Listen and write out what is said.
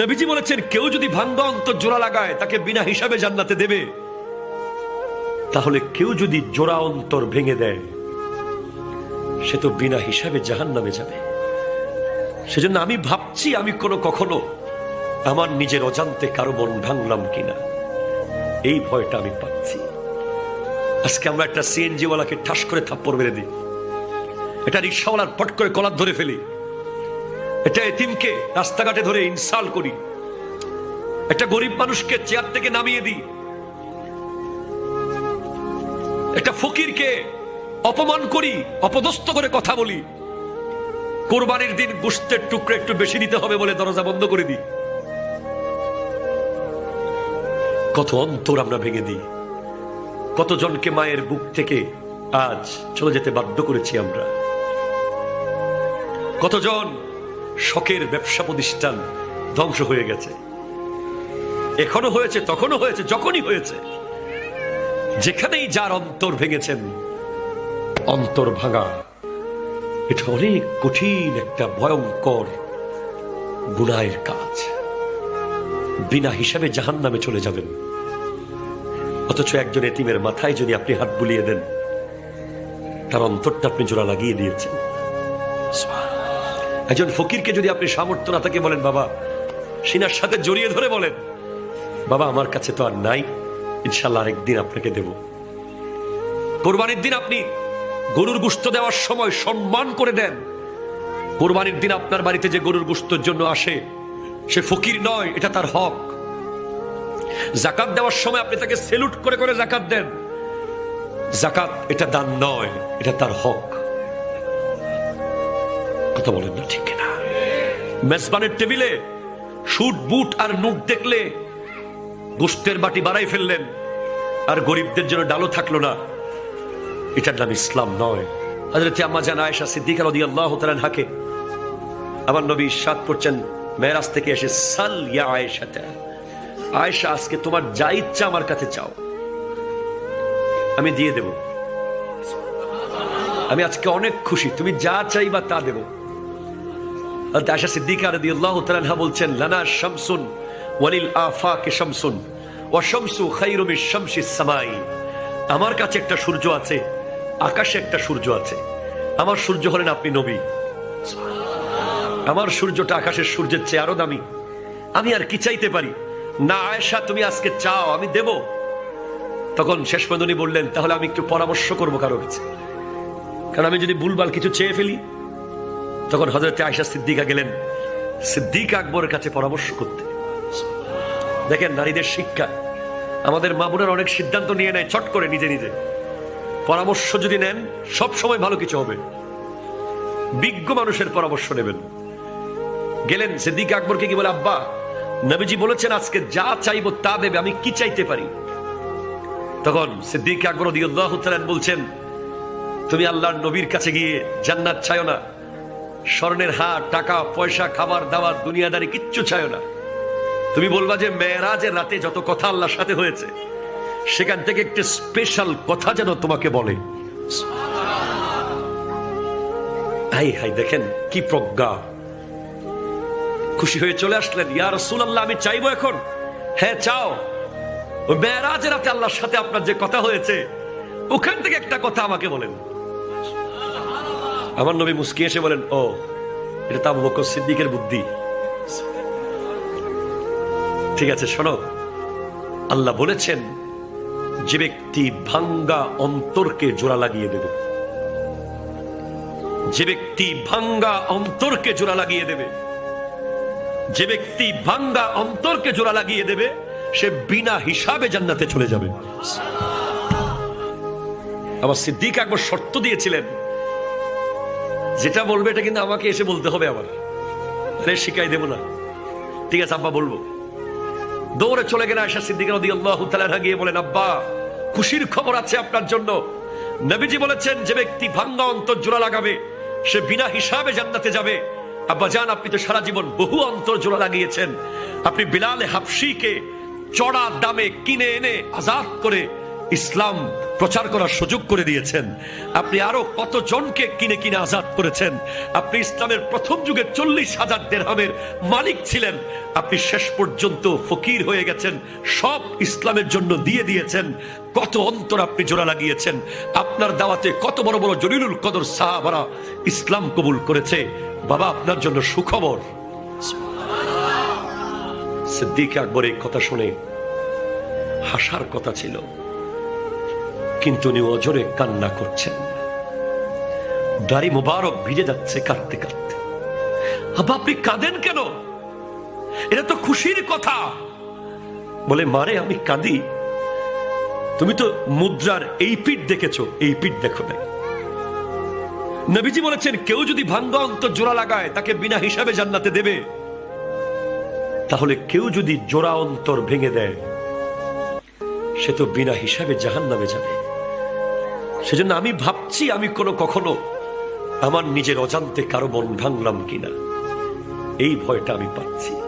নবীজি বলেছেন, কেউ যদি ভাঙ্গা অন্তর জোড়া লাগায়, তাকে বিনা হিসাবে জান্নাতে দেবে। তাহলে কেউ যদি জোড়া অন্তর ভেঙে দেয়, সে তো বিনা হিসাবে জাহান নামে যাবে। সেজন্য আমি ভাবছি, আমি কোনো কখনো আমার নিজের অজান্তে কারও মন ভাঙলাম কিনা। এই ভয়টা আমি পাচ্ছি। আজকে আমরা একটা সিএনজি ওয়ালাকে ঠাস করে থাপ্পড় মেরে দিই। এটা রিক্সাওয়ালার পট করে কলার ধরে ফেলি। এটা এতিমকে রাস্তাঘাটে ধরে ইনসাল করি। একটা গরিব মানুষকে চেয়ার থেকে নামিয়ে দিই। একটা ফকিরকে অপমান করি, অপদস্থ করে কথা বলি। কোরবানির দিন গোস্তের টুকরো একটু বেশি দিতে হবে বলে দরজা বন্ধ করে দিই। কত অন্তর আমরা ভেঙে দিই। কতজনকে মায়ের বুক থেকে আজ চলে যেতে বাধ্য করেছি আমরা। কতজন শখের ব্যবসা প্রতিষ্ঠান ধ্বংস হয়ে গেছে। এখনও হয়েছে, তখনও হয়েছে, যখনই হয়েছে। যেখানেই যার অন্তর ভেঙেছেন, অন্তর ভাঙা, এটা অনেক কঠিন একটা ভয়ঙ্কর গুনায়ের কাজ। বিনা হিসাবে জাহান নামে চলে যাবেন। অথচ একজন এতিমের মাথায় যদি আপনি হাত বুলিয়ে দেন, তার অন্তরটা আপনি জোড়া লাগিয়ে দিয়েছেন। একজন ফকিরকে যদি আপনি সামর্থ্য না থাকে বলেন, বাবা, সিনার সাথে জড়িয়ে ধরে বলেন, বাবা, আমার কাছে তো আর নাই, ইনশাল্লাহ আরেকদিন আপনাকে দেব। কোরবানির দিন আপনি গরুর গুস্ত দেওয়ার সময় সম্মান করে দেন। কোরবানির দিন আপনার বাড়িতে যে গরুর গুস্তর জন্য আসে, সে ফকির নয়, এটা তার হক। জাকাত দেওয়ার সময় আপনি তাকে সেলুট করে করে জাকাত দেন। জাকাত এটা দান নয়, এটা তার হক। কথা বলেন না, ঠিক না মেজবানের টেবিলে শুট বুট আর নুট দেখলে গোস্তের বাটি বাড়াই ফেললেন, আর গরিবদের জন্য ডালো থাকল না। এটার নাম ইসলাম নয়। আম্মা জান আয়েশা সিদ্দিকা রাদিয়াল্লাহু তাআলা হাকে আমার নবী সাত করছেন মেরাজ থেকে এসে, সাল ইয়া আয়েশাতা, আয়েশা, আজকে তোমার যা ইচ্ছা আমার কাছে চাও। আমি দিয়ে দেব। আমি আজকে অনেক খুশি, তুমি যা চাইবা তা দেব। সিদ্দিকা বলছেন, লানা শামসুন ওয়ালিল শামসুন শামসু শামসিস সামাই। আমার কাছে একটা সূর্য আছে, আকাশে একটা সূর্য আছে। আমার সূর্য হলেন আপনি নবী। আমার সূর্যটা আকাশের সূর্যের চেয়ে আরও দামি। আমি আর কি চাইতে পারি? না আয়েশা, তুমি আজকে চাও, আমি দেব। তখন শেষ পর্যন্ত বললেন, তাহলে আমি একটু পরামর্শ করব কারও কাছে। কারণ আমি যদি ভুলবাল কিছু চেয়ে ফেলি তখন হজরত আয়েশা সিদ্দিকা গেলেন। সিদ্দিক আকবরের কাছে পরামর্শ করতে। দেখেন, নারীদের শিক্ষা। আমাদের মা বোনের অনেক সিদ্ধান্ত নিয়ে নেয় চট করে নিজে নিজে। পরামর্শ যদি নেন, সব সময় ভালো কিছু হবে। বিজ্ঞ মানুষের পরামর্শ নেবেন। গেলেন, সিদ্দিক আকবরকে কি বলে, আব্বা, নবীজি বলেছেন, আজকে যা চাইব তা দেবে, আমি কি চাইতে পারি? তখন সিদ্দিক আকবর তাআলা বলছেন, তুমি আল্লাহর নবীর কাছে গিয়ে জান্নাত চাইও না। স্বর্ণের হার, টাকা, পয়সা, খাবার, দাবার, দুনিয়াদারি কিচ্ছু চাইও না। তুমি বলবা যে মেয়েরাজের রাতে যত কথা আল্লাহর সাথে হয়েছে, সেখান থেকে একটি স্পেশাল কথা যেন তোমাকে বলে। হাই হাই, দেখেন কি প্রজ্ঞা। খুশি হয়ে চলে আসলেন, ইয়া রাসূলুল্লাহ, আমি চাইব এখন। হ্যাঁ চাও। মেয়েরাজের রাতে আল্লাহর সাথে আপনার যে কথা হয়েছে, ওখান থেকে একটা কথা আমাকে বলেন। আমার নবী মুস্কি এসে বলেন, ও, এটা তো আবু বকর সিদ্দিকের বুদ্ধি। ঠিক আছে, শোনো। আল্লাহ বলেছেন, যে ব্যক্তি ভাঙ্গা অন্তরকে জোড়া লাগিয়ে দেবে। যে ব্যক্তি ভাঙ্গা অন্তরকে জোড়া লাগিয়ে দেবে। যে ব্যক্তি ভাঙ্গা অন্তরকে জোড়া লাগিয়ে দেবে, সে বিনা হিসাবে জান্নাতে চলে যাবে। আবার সিদ্দিক একবার শর্ত দিয়েছিলেন যেটা বলবে এটা কিন্তু আমাকে এসে বলতে হবে আবার। আরে শিখাই দেব না। ঠিক আছে, আব্বা, বলব। দৌড়ে চলে গেলে আয়সা সিদ্দিক গিয়ে বলেন, আব্বা, খুশির খবর আছে আপনার জন্য। নবীজি বলেছেন, যে ব্যক্তি ভাঙ্গা অন্তর জোড়া লাগাবে, সে বিনা হিসাবে জান্নাতে যাবে। আব্বা যান আপনি তো সারা জীবন বহু অন্তর জোড়া লাগিয়েছেন। আপনি বিলালে হাফসিকে চড়া দামে কিনে এনে আজাদ করে ইসলাম প্রচার করার সুযোগ করে দিয়েছেন। আপনি আরও কত জনকে কিনে কিনে আজাদ করেছেন? আপনি ইসলামের প্রথম যুগে চল্লিশ হাজার দেড়হামের মালিক ছিলেন। আপনি শেষ পর্যন্ত ফকির হয়ে গেছেন। সব ইসলামের জন্য দিয়ে দিয়েছেন। কত অন্তর আপনি জোড়া লাগিয়েছেন। আপনার দাওয়াতে কত বড় বড় জলিলুল কদর সাহাবারা ইসলাম কবুল করেছে। বাবা, আপনার জন্য সুখবর। সিদ্দিক আকবর এই কথা শুনে হাসার কথা ছিল। কিন্তু উনি অজরে কান্না করছেন। দাড়ি মোবারক ভিজে যাচ্ছে কাঁদতে কাঁদতে। আবা আপনি কাঁদেন কেন? এটা তো খুশির কথা। বলে, মারে, আমি কাঁদি। তুমি তো মুদ্রার এই পিঠ দেখেছ, এই পিঠ দেখো নাই। নবীজি বলেছেন, কেউ যদি ভাঙ্গা অন্তর জোড়া লাগায়, তাকে বিনা হিসাবে জান্নাতে দেবে। তাহলে কেউ যদি জোড়া অন্তর ভেঙে দেয়, সে তো বিনা হিসাবে জাহান নামে যাবে। সেজন্য আমি ভাবছি আমি কোনো কখনো আমার নিজের অজান্তে কারও মন ভাঙলাম কিনা। এই ভয়টা আমি পাচ্ছি।